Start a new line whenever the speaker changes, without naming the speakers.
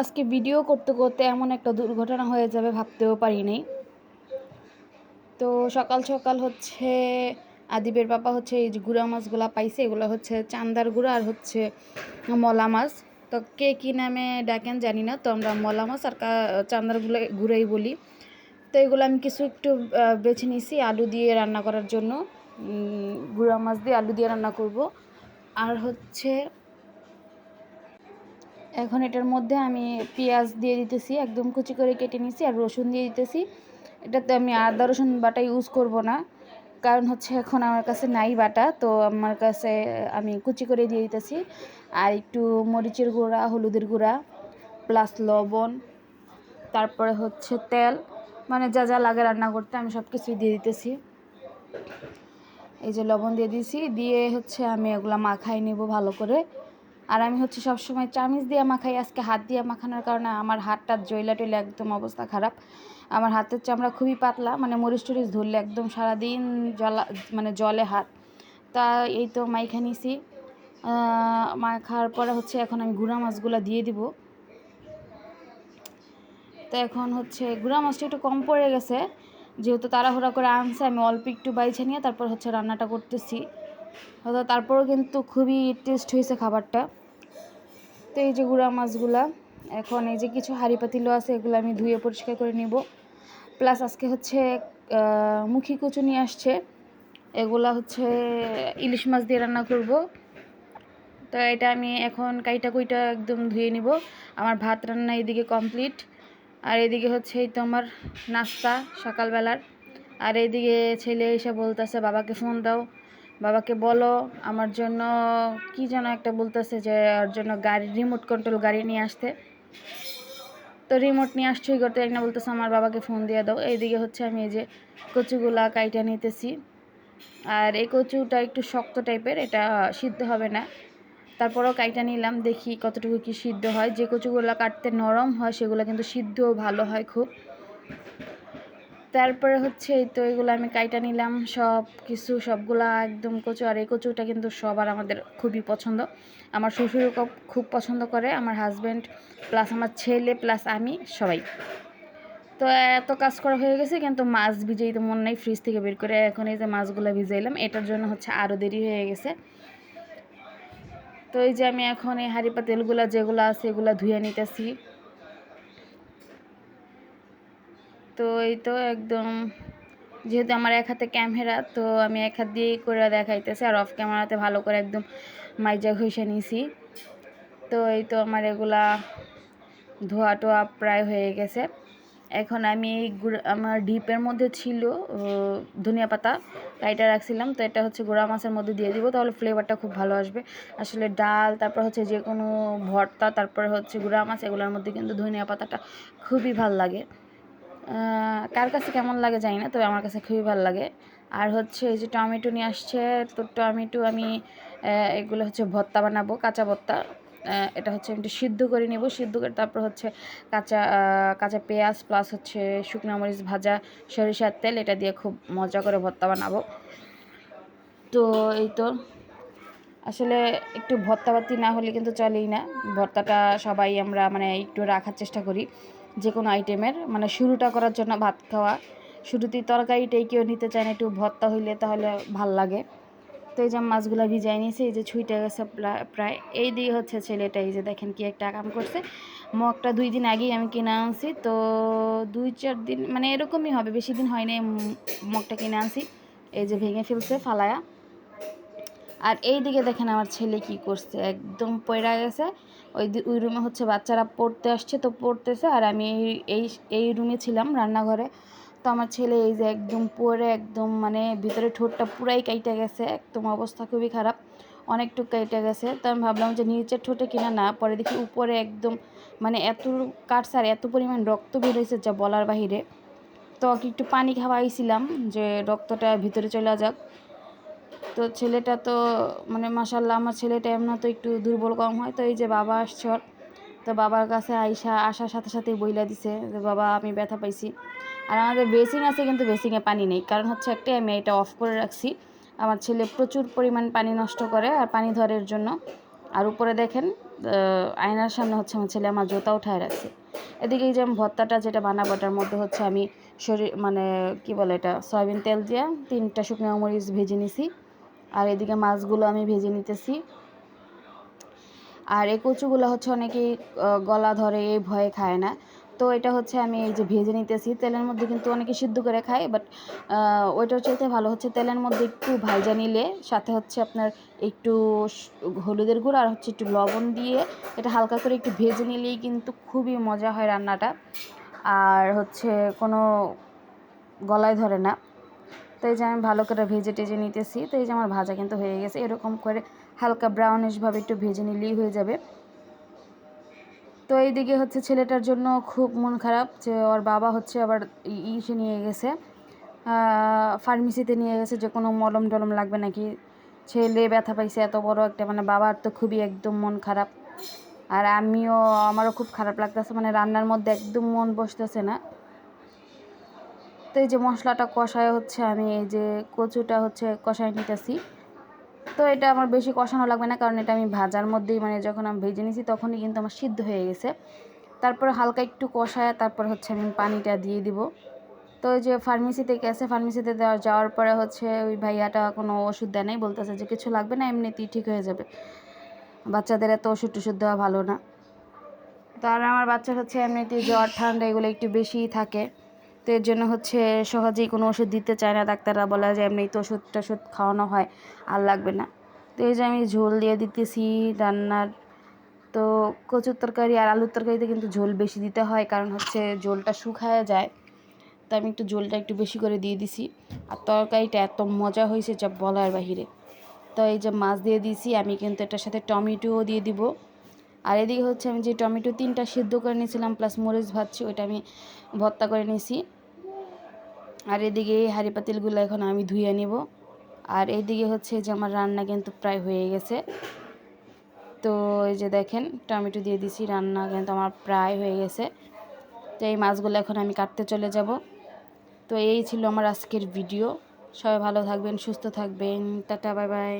আজকে ভিডিও করতে করতে এমন একটা দুর্ঘটনা হয়ে যাবে ভাবতেও পারিনি তো সকাল সকাল হচ্ছে আদিবের বাবা হচ্ছে এই যে গুঁড়া মাছগুলো পাইছে, এগুলো হচ্ছে চান্দার গুঁড়া আর হচ্ছে মলা মাছ। তো কে কী নামে ডাকেন জানি না, তো আমরা মলা মাছ আর চান্দারগুলো গুঁড়াই বলি। তো এগুলো আমি কিছু একটু বেছে নিয়েছি আলু দিয়ে রান্না করার জন্য। গুঁড়া মাছ দিয়ে আলু দিয়ে রান্না করব। আর হচ্ছে এখন এটার মধ্যে আমি পেঁয়াজ দিয়ে দিতেছি, একদম কুচি করে কেটে নিয়েছি আর রসুন দিয়ে দিতেছি। এটাতে আমি আদা, রসুন বাটা ইউজ করব না, কারণ হচ্ছে এখন আমার কাছে নাই বাটা, তো আমার কাছে আমি কুচি করে দিয়ে দিতেছি। আর একটু মরিচের গুঁড়া, হলুদের গুঁড়া প্লাস লবণ, তারপরে হচ্ছে তেল মানে যা যা লাগে রান্না করতে আমি সব কিছুই দিয়ে দিতেছি। এই যে লবণ দিয়ে দিয়েছি, দিয়ে হচ্ছে আমি এগুলো মাখাই নেব ভালো করে। আর আমি হচ্ছে সবসময় চামিচ দিয়ে মাখাই, আজকে হাত দিয়ে মাখানোর কারণে আমার হাতটা জয়লা টইলা একদম অবস্থা খারাপ। আমার হাতের চামড়া খুবই পাতলা মানে মরিচ টরিচ ধরলে একদম সারাদিন জলা মানে জলে হাত। তা এই তো মাইখা নিছি। মাখার পরে হচ্ছে এখন আমি গুঁড়া মাছগুলো দিয়ে দিব। তো এখন হচ্ছে গুঁড়া মাছটা একটু কম পড়ে গেছে। যেহেতু তাড়াহুড়া করে আনছে, আমি অল্প একটু বাইছে নিয়ে তারপর হচ্ছে রান্নাটা করতেছি। হয়তো তারপরেও কিন্তু খুবই টেস্ট হয়েছে খাবারটা। তো এই যে গুঁড়া মাছগুলা, এখন এই যে কিছু হাঁড়ি পাতিলও আছে, এগুলো আমি ধুয়ে পরিষ্কার করে নিব। প্লাস আজকে হচ্ছে মুখি কচু নিয়ে আসছে। এগুলা হচ্ছে ইলিশ মাছ দিয়ে রান্না করব। তো এটা আমি এখন কাইটা কুইটা একদম ধুয়ে নিব। আমার ভাত রান্না এদিকে কমপ্লিট আর এদিকে হচ্ছে এই তো আমার নাস্তা সকালবেলার। আর এইদিকে ছেলে এসে বলতেছে, বাবাকে ফোন দাও। বাবাকে বলো, আমার জন্য কি যেন একটা বলতেছে যে, ওর জন্য গাড়ি রিমোট কন্ট্রোল গাড়ি নিয়ে আসতে। তো রিমোট নিয়ে আসছে করতে না বলতেছে, আমার বাবাকে ফোন দিয়ে দাও। এইদিকে হচ্ছে আমি এই যে কচুগুলা কাইটা নিতেছি। আর এই কচুটা একটু শক্ত টাইপের এটা সিদ্ধ হবে না। তারপরেও কাইটা নিলাম, দেখি কতটুকু কি সিদ্ধ হয়। যে কচুগুলো কাটতে নরম হয়, সেগুলো কিন্তু সিদ্ধও ভালো হয় খুব। তারপরে হচ্ছে এই তো এগুলো আমি কাইটা নিলাম, সব কিছু, সবগুলা একদম কচু, আর এই কচুটা কিন্তু সবার আমাদের খুবই পছন্দ। আমার শ্বশুরও খুব- পছন্দ করে, আমার হাজব্যান্ড প্লাস আমার ছেলে প্লাস আমি সবাই। তো এত কাজ করা হয়ে গেছে, কিন্তু মাছ ভিজেই তো মন নেই ফ্রিজ থেকে বের করে এখন এই যে মাছগুলো ভিজাইলাম, এটার জন্য হচ্ছে আরও দেরি হয়ে গেছে। তো এই যে আমি এখন এই হাঁড়ি পাতিলগুলো যেগুলো আছে, এগুলো ধুয়ে নিতেছি। তো এই তো একদম, যেহেতু আমার এক হাতে ক্যামেরা, তো আমি এক হাত দিয়েই করে দেখাইতেছি আর অফ ক্যামেরাতে ভালো করে একদম মাইজা ঘষে নিয়েছি তো এই তো আমার এগুলা ধোয়া টোয়া প্রায় হয়ে গেছে। এখন আমি এই আমার ডিপের মধ্যে ছিল ধনিয়া পাতা, কাইটা রাখছিলাম, তো এটা হচ্ছে গোড়া মাছের মধ্যে দিয়ে দিব, তাহলে ফ্লেভারটা খুব ভালো আসবে। আসলে ডাল, তারপর হচ্ছে যে কোনো ভর্তা, তারপরে হচ্ছে গোড়া মাছ, এগুলোর মধ্যে কিন্তু ধনিয়া পাতাটা খুবই ভালো লাগে। কার কাছে কেমন লাগে জানি না, তবে আমার কাছে খুবই ভালো লাগে। আর হচ্ছে এই যে টমেটো নিয়ে আসছে, তো টমেটো আমি এগুলো হচ্ছে ভর্তা বানাবো, কাঁচা ভর্তা। এটা হচ্ছে একটু সিদ্ধ করে নেব, সিদ্ধ করে তারপর হচ্ছে কাঁচা কাঁচা পেঁয়াজ প্লাস হচ্ছে শুকনো মরিচ ভাজা, সরিষার তেল, এটা দিয়ে খুব মজা করে ভর্তা বানাবো। তো এই তো, আসলে একটু ভর্তাবাতি না হলে কিন্তু চলেই না। ভর্তাটা সবাই আমরা মানে একটু রাখার চেষ্টা করি। যে কোনো আইটেমের মানে শুরুটা করার জন্য ভাত খাওয়া। শুরুতেই তরকারিটাই কেউ নিতে চায় না একটু ভর্তা হইলে তাহলে ভালো লাগে। তো এই যে মাছগুলো ভিজাই নিয়েছি এই যে ছুঁইটা গেছে প্রা- প্রায়। এই দিয়ে হচ্ছে ছেলেটা এই যে দেখেন কি একটা কাম করছে। মগটা দুই দিন আগেই আমি কিনে আনছি তো দুই চার দিন মানে এরকমই হবে বেশি দিন হয় উম, মগটা কিনে আনছি। এই যে ভেঙে ফেলছে ফালায়া। আর এই দিকে দেখেন আমার ছেলে কি করছে, একদম পয়রা গেছে। ওই ওই রুমে হচ্ছে বাচ্চারা পড়তে আসছে, তো পড়তেছে। আর আমি এই- এই এই রুমে ছিলাম রান্নাঘরে। তো আমার ছেলে এই যে একদম পরে একদম মানে ভিতরে ঠোঁটটা পুরাই কাইটে গেছে। একদম অবস্থা খুবই খারাপ অনেকটুকু কেটে গেছে। তো আমি ভাবলাম যে নিচের ঠোঁটে কিনা না, পরে দেখি উপরে একদম মানে এত কাটছে আর এত পরিমাণ রক্ত বের হয়েছে যা বলার বাহিরে। তো একটু পানি খাওয়াইছিলাম যে রক্তটা ভিতরে চলে যাক। তো ছেলেটা তো মানে মাসাল্লাহ আমার ছেলেটা এমন তো একটু দুর্বল কম হয়। তো এই যে বাবা আসছে তো বাবার কাছে আইসা আসার সাথে সাথে বইলা দিছে যে, বাবা, আমি ব্যথা পাইছি। আর আমাদের বেসিং আছে কিন্তু বেসিংয়ে পানি নেই। কারণ হচ্ছে একটাই আমি এটা অফ করে রাখছি। আমার ছেলে প্রচুর পরিমাণ পানি নষ্ট করে আর পানি ধরের জন্য। আর উপরে দেখেন আয়নার সামনে হচ্ছে আমার ছেলে আমার জুতা উঠায় রাখছে। এদিকে এই যে ভর্তাটা যেটা বানাবো ওটার মধ্যে হচ্ছে আমি শরীর মানে কি বলে এটা, সয়াবিন তেল দিয়ে তিনটা শুকনো মরিচ ভেজে নিছি। আর এদিকে মাছগুলো আমি ভেজে নিতেছি। আর এই কচুগুলো হচ্ছে অনেকেই গলা ধরে এই ভয়ে খায় না। তো এটা হচ্ছে আমি এই যে ভেজে নিতেছি। তেলের মধ্যে কিন্তু অনেকে সিদ্ধ করে খায় বাট ওইটার চাইতে ভালো হচ্ছে তেলের মধ্যে একটু ভাজা নিলে, সাথে হচ্ছে আপনার একটু হলুদের গুঁড়ো আর হচ্ছে একটু লবণ দিয়ে এটা হালকা করে একটু ভেজে নিলেই কিন্তু খুবই মজা হয় রান্নাটা। আর হচ্ছে কোনো গলায় ধরে না। তো এই যে আমি ভালো করে ভেজে টেজে নিতেছি, তো এই যে আমার ভাজা কিন্তু হয়ে গেছে। এরকম করে হালকা ব্রাউনিশভাবে একটু ভেজে নিলেই হয়ে যাবে। তো এইদিকে হচ্ছে ছেলেটার জন্য খুব মন খারাপ যে ওর বাবা হচ্ছে আবার ইসে নিয়ে গেছে। ফার্মেসিতে নিয়ে গেছে, যে কোনো মলম টলম লাগবে নাকি? ছেলে ব্যথা পাইছে এত বড় একটা মানে বাবার তো খুবই একদম মন খারাপ। আর আমিও, আমারও খুব খারাপ লাগতেছে মানে রান্নার মধ্যে একদম মন বসতেছে না। তো এই যে মশলাটা কষায় হচ্ছে আমি এই যে কচুটা হচ্ছে কষায় নিতেছি। তো এটা আমার বেশি কষানো লাগবে না, কারণ এটা আমি ভাজার মধ্যেই মানে যখন আমি ভেজে নিয়েছি তখনই কিন্তু আমার সিদ্ধ হয়ে গেছে। তারপর হালকা একটু কষায় তারপর হচ্ছে আমি পানিটা দিয়ে দিব। তো ওই যে ফার্মেসিতে গেছে ফার্মেসিতে দেওয়া যাওয়ার পরে হচ্ছে ওই ভাইয়াটা কোনো ওষুধ দেয় নাই, বলতেছে যে কিছু লাগবে না, এমনিতেই ঠিক হয়ে যাবে। বাচ্চাদের এত ওষুধ টষুধ দেওয়া ভালো না। তো আর আমার বাচ্চা হচ্ছে এমনিতেই জ্বর, ঠান্ডা, এগুলো একটু বেশিই থাকে। তো জন্য হচ্ছে সহজেই কোনো ওষুধ দিতে চায় না। ডাক্তাররা বলে যে, এমনি তো ওষুধ টষুধ খাওয়ানো হয়, আর লাগবে না। তো এই যে আমি ঝোল দিয়ে দিতেছি রান্নার। তো কচুর তরকারি আর আলুর তরকারিতে কিন্তু ঝোল বেশি দিতে হয়, কারণ হচ্ছে ঝোলটা শুকায় যায়। তো আমি একটু ঝোলটা একটু বেশি করে দিয়ে দিছি। আর তরকারিটা এত মজা হয়েছে যা বলার বাহিরে। তো এই যে মাছ দিয়ে দিয়েছি, আমি কিন্তু এটার সাথে টমেটোও দিয়ে দিব। আর এদিকে হচ্ছে আমি যে টমেটো তিনটা সিদ্ধ করে নিয়েছিলাম, প্লাস মরিচ ভাজছি, ওইটা আমি ভর্তা করে নিয়েছি। আর এদিকে এই হাঁড়ি পাতিলগুলো এখন আমি ধুয়ে নিব। আর এইদিকে হচ্ছে যে আমার রান্না কিন্তু প্রায় হয়ে গেছে। তো এই যে দেখেন, টমেটো দিয়ে দিছি, রান্না কিন্তু আমার প্রায় হয়ে গেছে। তো এই মাছগুলো এখন আমি কাটতে চলে যাব। তো এই ছিল আমার আজকের ভিডিও। সবাই ভালো থাকবেন, সুস্থ থাকবেন। Tata, bye bye.